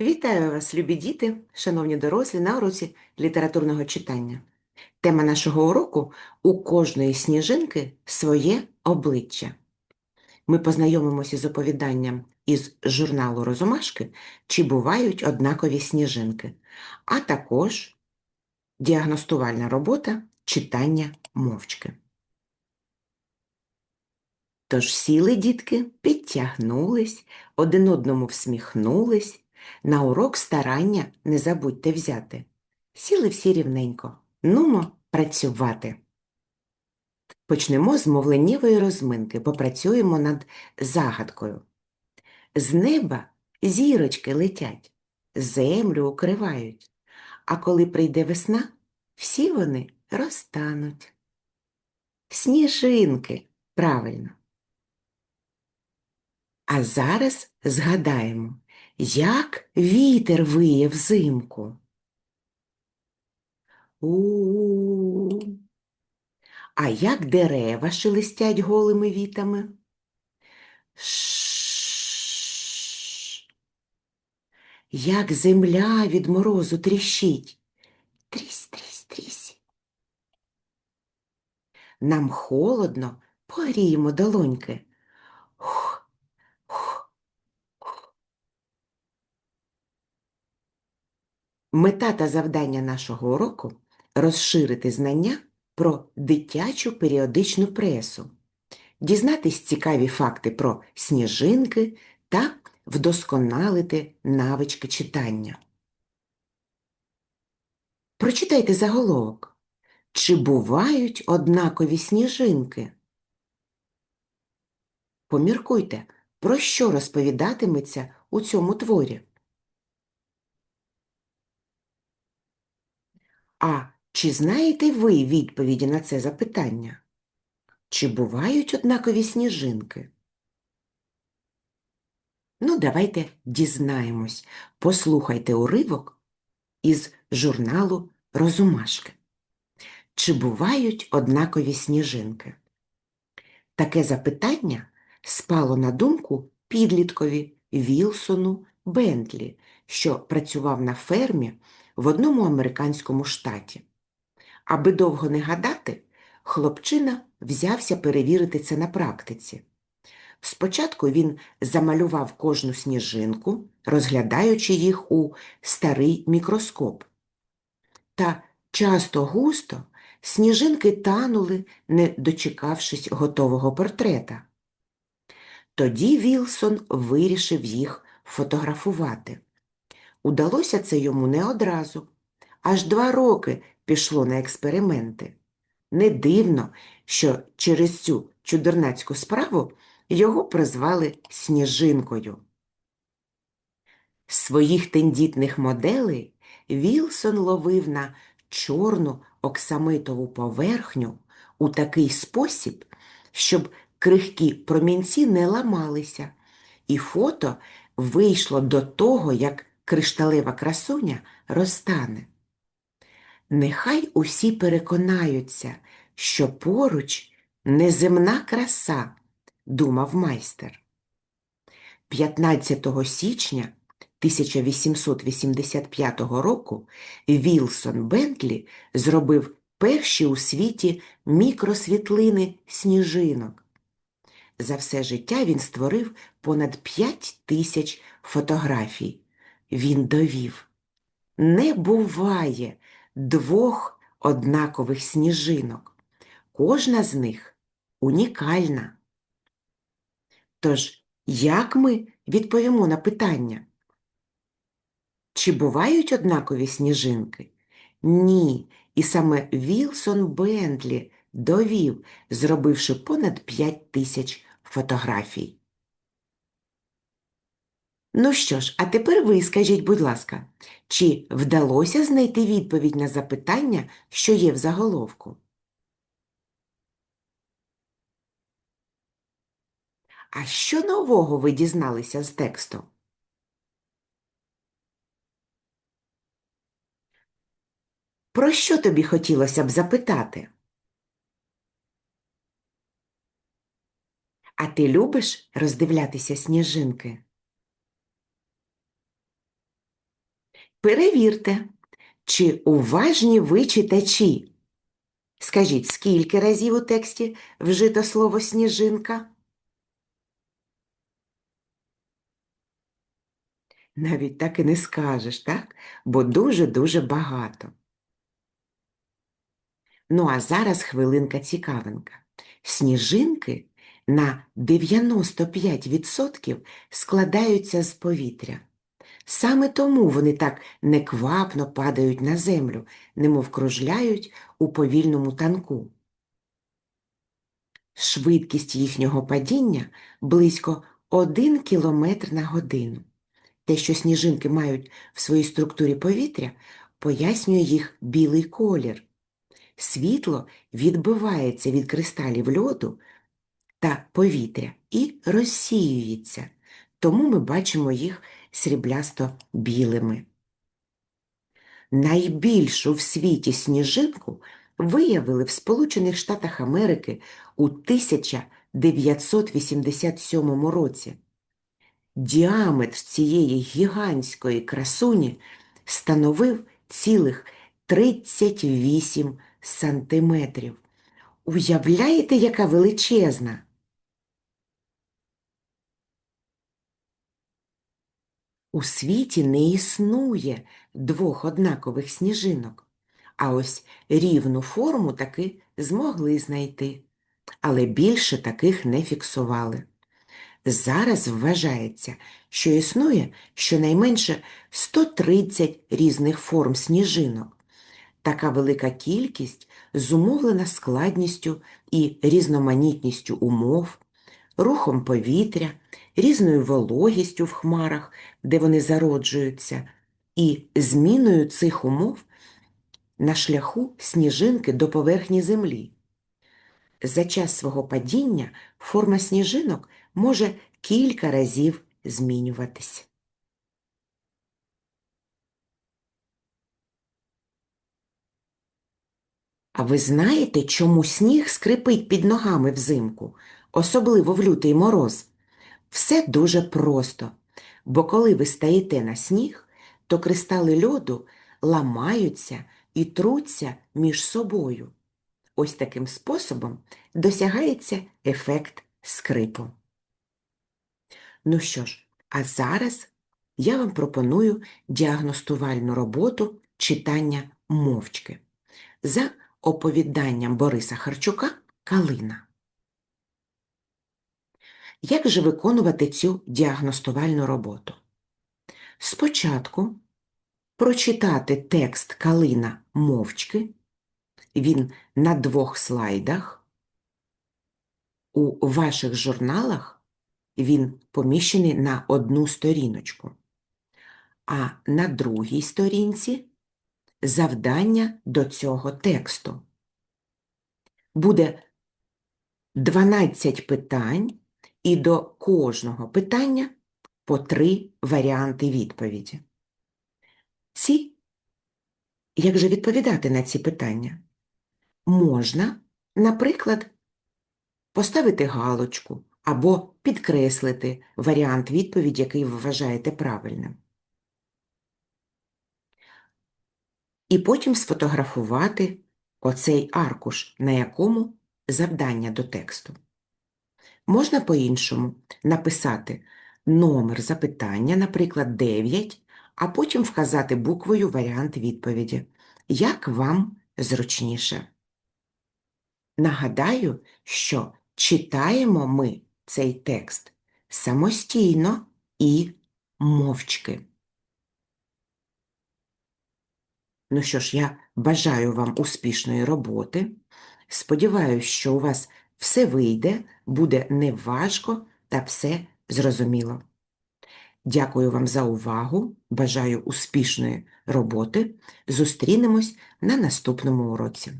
Вітаю вас, любі діти, шановні дорослі, на уроці літературного читання. Тема нашого уроку у кожної сніжинки своє обличчя. Ми познайомимося з оповіданням із журналу Розумашки, чи бувають однакові сніжинки, а також діагностувальна робота читання мовчки. Тож сіли дітки, підтягнулись, один одному всміхнулись. На урок старання не забудьте взяти. Сіли всі рівненько. Нумо працювати. Почнемо з мовленнєвої розминки, попрацюємо над загадкою. З неба зірочки летять, землю укривають, а коли прийде весна, всі вони розтануть. Сніжинки, правильно. А зараз згадаємо, як вітер виє взимку. у А як дерева шелестять голими вітами? Ш. Як земля від морозу тріщить. Трісь, трісь, трісь. Нам холодно, погріємо долоньки. Мета та завдання нашого уроку розширити знання про дитячу періодичну пресу, дізнатись цікаві факти про сніжинки та вдосконалити навички читання. Прочитайте заголовок. Чи бувають однакові сніжинки? Поміркуйте, про що розповідатиметься у цьому творі. А чи знаєте ви відповіді на це запитання? Чи бувають однакові сніжинки? Ну, давайте дізнаємось. Послухайте уривок із журналу Розумашки. Чи бувають однакові сніжинки? Таке запитання спало на думку підліткові Вілсону Бентлі, що працював на фермі в одному американському штаті. Аби довго не гадати, хлопчина взявся перевірити це на практиці. Спочатку він замалював кожну сніжинку, розглядаючи їх у старий мікроскоп. Та часто густо сніжинки танули, не дочекавшись готового портрета. Тоді Вілсон вирішив їх фотографувати. Удалося це йому не одразу. Аж два роки пішло на експерименти. Не дивно, що через цю чудернацьку справу його прозвали Сніжинкою. Своїх тендітних моделей Вілсон ловив на чорну оксамитову поверхню у такий спосіб, щоб крихкі промінці не ламалися, і фото вийшло до того, як кришталева красуня розтане. Нехай усі переконаються, що поруч неземна краса, думав майстер. 15 січня 1885 року Вілсон Бентлі зробив перші у світі мікросвітлини сніжинок. За все життя він створив понад 5 тисяч фотографій. Він довів. Не буває двох однакових сніжинок. Кожна з них унікальна. Тож, як ми відповімо на питання? Чи бувають однакові сніжинки? Ні. І саме Вілсон Бентлі довів, зробивши понад 5 тисяч фотографій. Ну що ж, а тепер ви скажіть, будь ласка, чи вдалося знайти відповідь на запитання, що є в заголовку? А що нового ви дізналися з тексту? Про що тобі хотілося б запитати? А ти любиш роздивлятися сніжинки? Перевірте, чи уважні ви читачі. Скажіть, скільки разів у тексті вжито слово сніжинка? Навіть так і не скажеш, так? Бо дуже-дуже багато. Ну, а зараз хвилинка цікавинка. Сніжинки на 95% складаються з повітря. Саме тому вони так неквапно падають на землю, немов кружляють у повільному танку. Швидкість їхнього падіння близько 1 км на годину. Те, що сніжинки мають в своїй структурі повітря, пояснює їх білий колір. Світло відбивається від кристалів льоду та повітря і розсіюється, тому ми бачимо їх сріблясто-білими. Найбільшу в світі сніжинку виявили в Сполучених Штатах Америки у 1987 році. Діаметр цієї гігантської красуні становив цілих 38 сантиметрів. Уявляєте, яка величезна? У світі не існує двох однакових сніжинок, а ось рівну форму таки змогли знайти, але більше таких не фіксували. Зараз вважається, що існує щонайменше 130 різних форм сніжинок. Така велика кількість зумовлена складністю і різноманітністю умов, рухом повітря, різною вологістю в хмарах, де вони зароджуються, і зміною цих умов на шляху сніжинки до поверхні землі. За час свого падіння форма сніжинок може кілька разів змінюватись. А ви знаєте, чому сніг скрипить під ногами взимку, особливо в лютий мороз? Все дуже просто, бо коли ви стаєте на сніг, то кристали льоду ламаються і труться між собою. Ось таким способом досягається ефект скрипу. Ну що ж, а зараз я вам пропоную діагностувальну роботу читання мовчки за оповіданням Бориса Харчука Калина. Як же виконувати цю діагностувальну роботу? Спочатку прочитати текст Калина мовчки, він на двох слайдах. У ваших журналах він поміщений на одну сторіночку, а на другій сторінці завдання до цього тексту. Буде 12 питань, і до кожного питання по три варіанти відповіді. Ці, як же відповідати на ці питання? Можна, наприклад, поставити галочку або підкреслити варіант відповіді, який ви вважаєте правильним. І потім сфотографувати оцей аркуш, на якому завдання до тексту. Можна по-іншому написати номер запитання, наприклад, 9, а потім вказати буквою варіант відповіді. Як вам зручніше? Нагадаю, що читаємо ми цей текст самостійно і мовчки. Ну що ж, я бажаю вам успішної роботи. Сподіваюсь, що у вас все вийде, буде неважко та все зрозуміло. Дякую вам за увагу, бажаю успішної роботи. Зустрінемось на наступному уроці.